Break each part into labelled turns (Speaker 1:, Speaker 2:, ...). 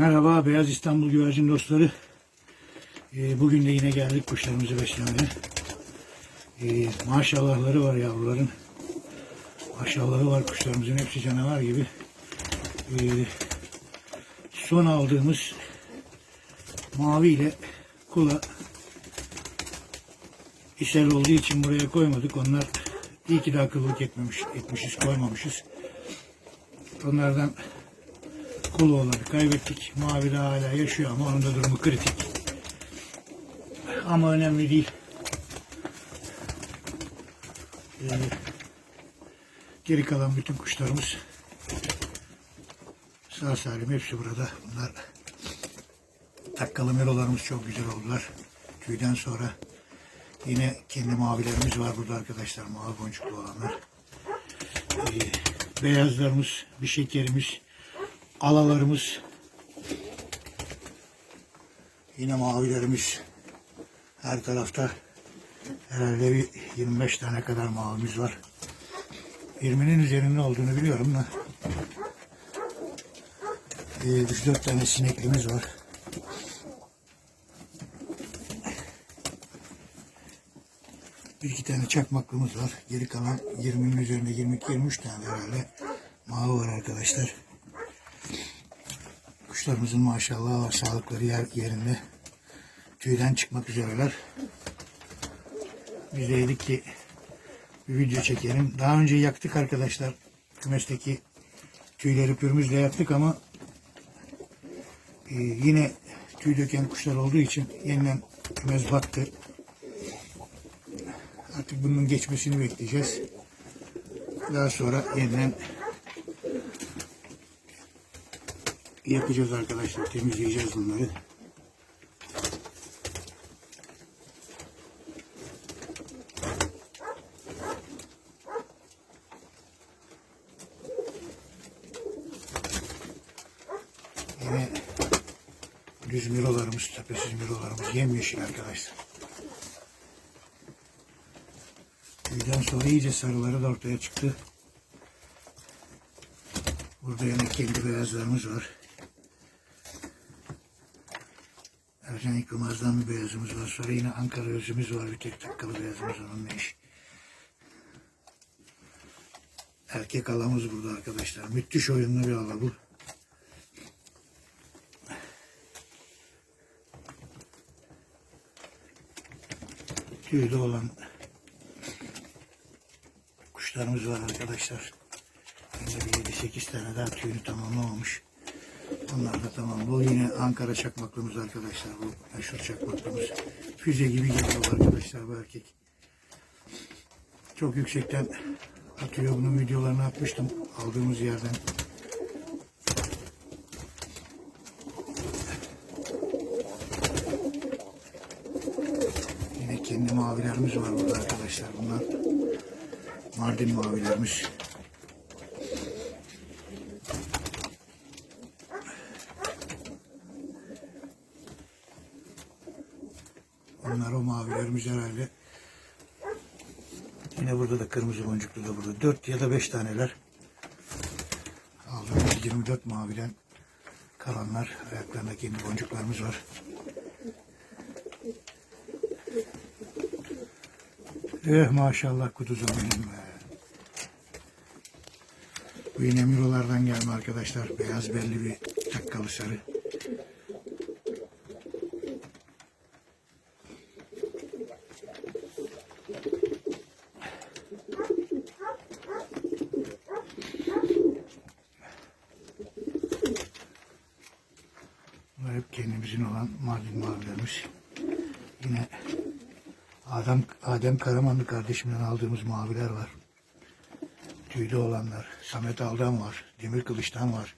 Speaker 1: Merhaba Beyaz İstanbul güvercin dostları. Ee, bugün de yine geldik kuşlarımızı beslemeye. Ee, maşallahları var yavruların. Maşallahı var kuşlarımızın hepsi canavar gibi. Ee, son aldığımız mavi ile kula ishal olduğu için buraya koymadık. Onlar iyi ki de akıllık etmemiş, etmişiz, koymamışız. Onlardan kulu olanı kaybettik. Mavi de hala yaşıyor ama onun da durumu kritik. Ama önemli değil. Ee, geri kalan bütün kuşlarımız sağ salim hepsi burada. Bunlar takkalı melolarımız çok güzel oldular. Tüyden sonra yine kendi mavilerimiz var burada arkadaşlar. Mavi boncuklu olanlar. Ee, beyazlarımız, bir şekerimiz, alalarımız, yine mavilerimiz her tarafta herhalde bir 25 tane kadar mavimiz var. 20'nin üzerinde olduğunu biliyorum da ee, 3-4 tane sineklimiz var. Bir iki tane çakmaklımız var. Geri kalan 20'nin üzerinde 22-23 tane herhalde mavi var arkadaşlar. Kuşlarımızın maşallah. Sağlıkları yer, yerinde. Tüyden çıkmak üzereler. Biz de dedik ki bir video çekelim. Daha önce yaktık arkadaşlar. Kümesteki tüyleri pürmüzle yaktık ama e, yine tüy döken kuşlar olduğu için yeniden kümes battı. Artık bunun geçmesini bekleyeceğiz. Daha sonra yeniden yapacağız arkadaşlar. Temizleyeceğiz bunları. Yine düz mirolarımız, tepesiz mirolarımız yemyeşil arkadaşlar. Tüyden sonra iyice sarıları da ortaya çıktı. Burada yine kendi beyazlarımız var. Ercan Yıkılmaz'dan bir beyazımız var. Sonra yine Ankara özümüz var. Bir tek takkalı beyazımız. Onun ne iş? Erkek alamız burada arkadaşlar. Müthiş oyunlu bir ala bu. Tüyde olan kuşlarımız var arkadaşlar. Bir 7-8 tane daha tüyünü tamamlamamış. Onlar da tamam. Bu yine Ankara çakmaklımız arkadaşlar. Bu meşhur çakmaklımız. Füze gibi geliyor arkadaşlar bu erkek. Çok yüksekten atıyor. Bunun videolarını atmıştım aldığımız yerden. Yine kendi mavilerimiz var burada arkadaşlar. Bunlar Mardin mavilerimiz. Onlar o mavilerimiz herhalde. Yine burada da kırmızı boncuklu da burada. 4 ya da 5 taneler. Aldığımız 24 maviden kalanlar. Ayaklarında kendi boncuklarımız var. Eh maşallah kuduzum benim be. Bu yine mirolardan gelme arkadaşlar. Beyaz belli bir takkalı sarı. Bunlar hep kendimizin olan Mardin mavilerimiz. Yine Adem, Adem Karamanlı kardeşimden aldığımız maviler var. Tüylü olanlar. Samet Aldan var. Demir Kılıç'tan var.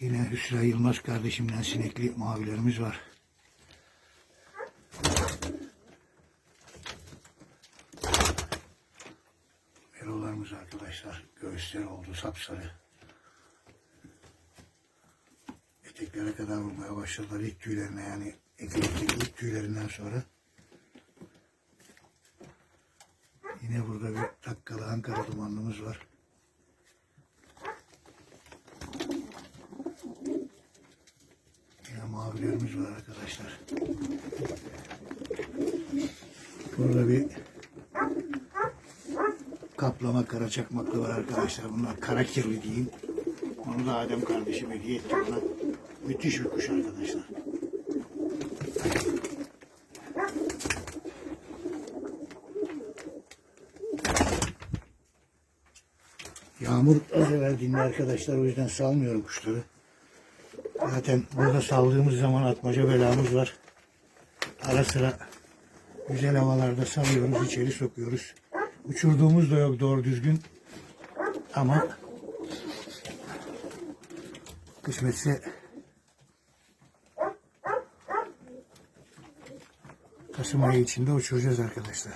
Speaker 1: Yine Hüsra Yılmaz kardeşimden sinekli mavilerimiz var. Merolarımız arkadaşlar. Göğüsleri oldu sapsarı. Tüylere kadar vurmaya başladılar. İlk tüylerine yani ekmekteki ilk tüylerinden sonra. Yine burada bir takkalı Ankara dumanlımız var. Yine mavilerimiz var arkadaşlar. Burada bir kaplama kara çakmaklı var arkadaşlar. Bunlar kara kirli diyeyim. Onu da Adem kardeşim hediye etti bana. Müthiş bir kuş arkadaşlar. Yağmur az evvel dindi arkadaşlar. O yüzden salmıyorum kuşları. Zaten burada saldığımız zaman atmaca belamız var. Ara sıra güzel havalarda salıyoruz, içeri sokuyoruz. Uçurduğumuz da yok doğru düzgün. Ama kısmetse Kasım ayı içinde uçuracağız arkadaşlar.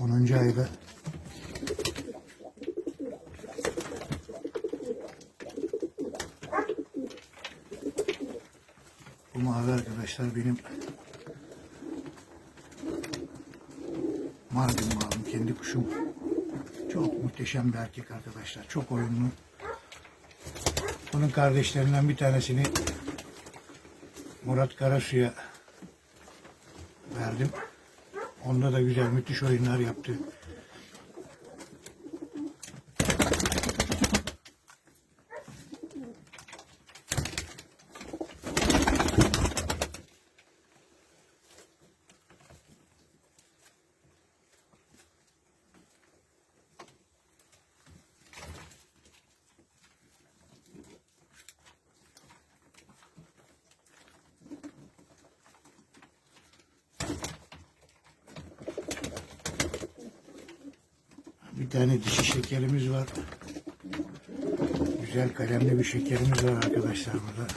Speaker 1: 10. ayda Bu mavi arkadaşlar benim Mardin mavim kendi kuşum. Çok muhteşem bir erkek arkadaşlar. Çok oyunlu. Bunun kardeşlerinden bir tanesini Murat Karasu'ya. Onda da güzel müthiş oyunlar yaptı. Tane dişi şekerimiz var. Güzel kalemli bir şekerimiz var arkadaşlar burada.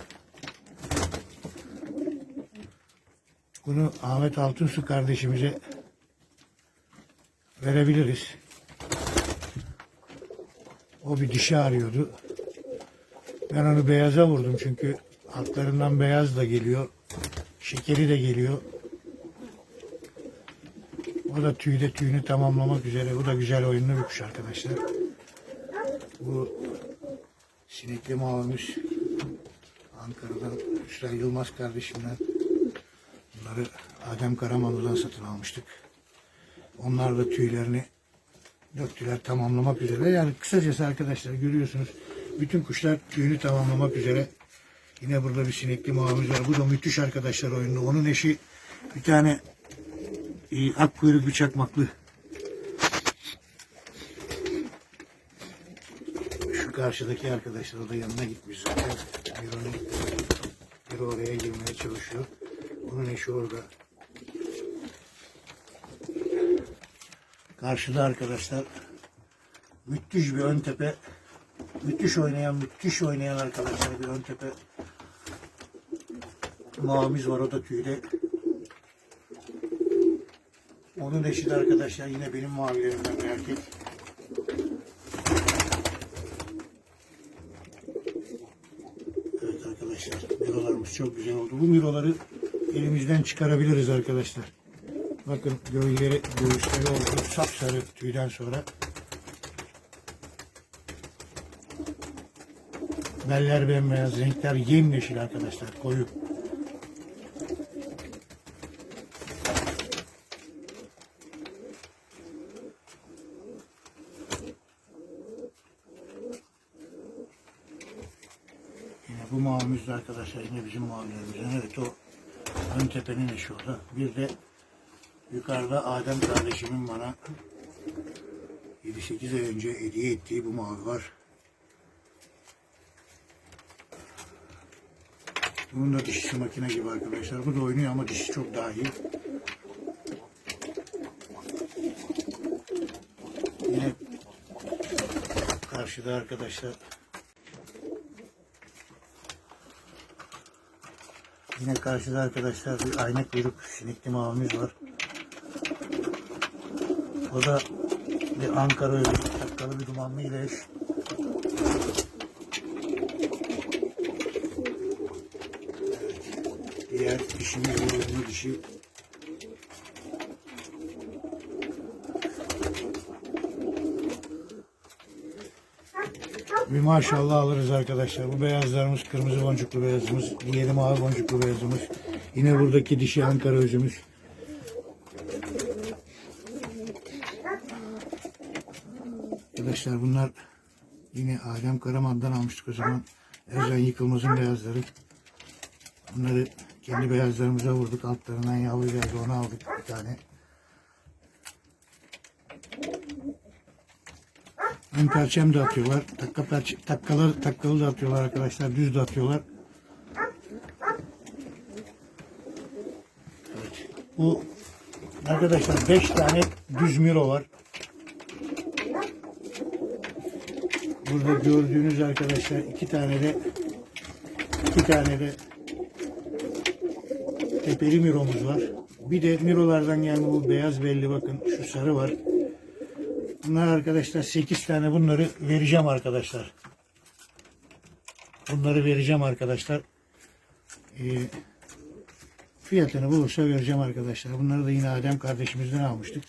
Speaker 1: Bunu Ahmet Altunsu kardeşimize verebiliriz. O bir dişi arıyordu. Ben onu beyaza vurdum çünkü altlarından beyaz da geliyor. Şekeri de geliyor. O da tüyde tüyünü tamamlamak üzere. Bu da güzel oyunlu bir kuş arkadaşlar. Bu sinekli mavimiz Ankara'dan Hüsrev Yılmaz kardeşimden bunları Adem Karamanlı'dan satın almıştık. Onlar da tüylerini döktüler tamamlamak üzere. Yani kısacası arkadaşlar görüyorsunuz bütün kuşlar tüyünü tamamlamak üzere. Yine burada bir sinekli mavimiz var. Bu da müthiş arkadaşlar oyunlu. Onun eşi bir tane e, ak kuyruk bir çakmaklı. Şu karşıdaki arkadaşlar da yanına gitmiş zaten. Bir, onu, bir oraya girmeye çalışıyor. Onun eşi orada. Karşıda arkadaşlar müthiş bir ön tepe. Müthiş oynayan, müthiş oynayan arkadaşlar bir ön tepe. Mavimiz var o da tüyde. Onun eşi de arkadaşlar yine benim mavilerimden bir erkek. Evet arkadaşlar mirolarımız çok güzel oldu. Bu miroları elimizden çıkarabiliriz arkadaşlar. Bakın gölgeleri, göğüsleri oldu. Sapsarı tüyden sonra. Beller bembeyaz, renkler yemyeşil arkadaşlar, koyu. De arkadaşlar yine bizim mavilerimizden. Evet o ön tepenin eşi orada. Bir de yukarıda Adem kardeşimin bana 7-8 ay önce hediye ettiği bu mavi var. Bunun da dişisi makine gibi arkadaşlar. Bu da oynuyor ama dişi çok daha iyi. Yine karşıda arkadaşlar Yine karşıda arkadaşlar bir ayna kuyruk sinekli mavimiz var. O da bir Ankara özü takkalı bir dumanlı ile eş. Diğer dişimiz oyunlu dişi. Bir maşallah alırız arkadaşlar. Bu beyazlarımız kırmızı boncuklu beyazımız. Yeni mavi boncuklu beyazımız. Yine buradaki dişi Ankara özümüz. Arkadaşlar bunlar yine Adem Karaman'dan almıştık o zaman. Erzen Yıkılmaz'ın beyazları. Bunları kendi beyazlarımıza vurduk. Altlarından yavru geldi onu aldık bir tane. Ön perçem de atıyorlar. Takka perçe, takkalı, takkalı da atıyorlar arkadaşlar. Düz de atıyorlar. Evet. Bu arkadaşlar 5 tane düz miro var. Burada gördüğünüz arkadaşlar iki tane de iki tane de tepeli miromuz var. Bir de mirolardan gelme bu beyaz belli bakın şu sarı var. Bunlar arkadaşlar 8 tane bunları vereceğim arkadaşlar. Bunları vereceğim arkadaşlar. Ee, fiyatını bulursa vereceğim arkadaşlar. Bunları da yine Adem kardeşimizden almıştık.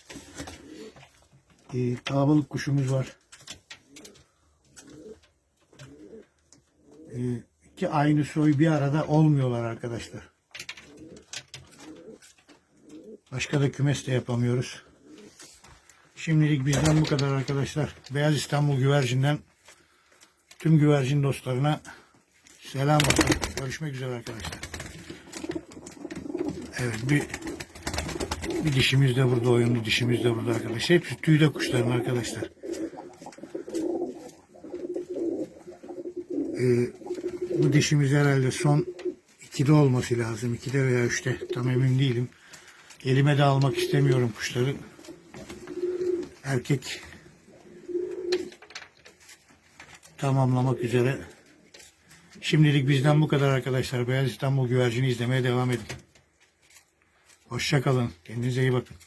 Speaker 1: Ee, kalabalık kuşumuz var. Ee, iki aynı soy bir arada olmuyorlar arkadaşlar. Başka da kümes de yapamıyoruz. Şimdilik bizden bu kadar arkadaşlar. Beyaz İstanbul güvercinden tüm güvercin dostlarına selam olsun. Görüşmek üzere arkadaşlar. Evet bir bir dişimiz de burada oyunlu dişimiz de burada arkadaşlar. Hepsi tüyde kuşların arkadaşlar. Ee, bu dişimiz herhalde son 2'de olması lazım. 2'de veya 3'te tam emin değilim. Elime de almak istemiyorum kuşları. Erkek tamamlamak üzere. Şimdilik bizden bu kadar arkadaşlar. Beyaz İstanbul güvercini izlemeye devam edin. Hoşça kalın. Kendinize iyi bakın.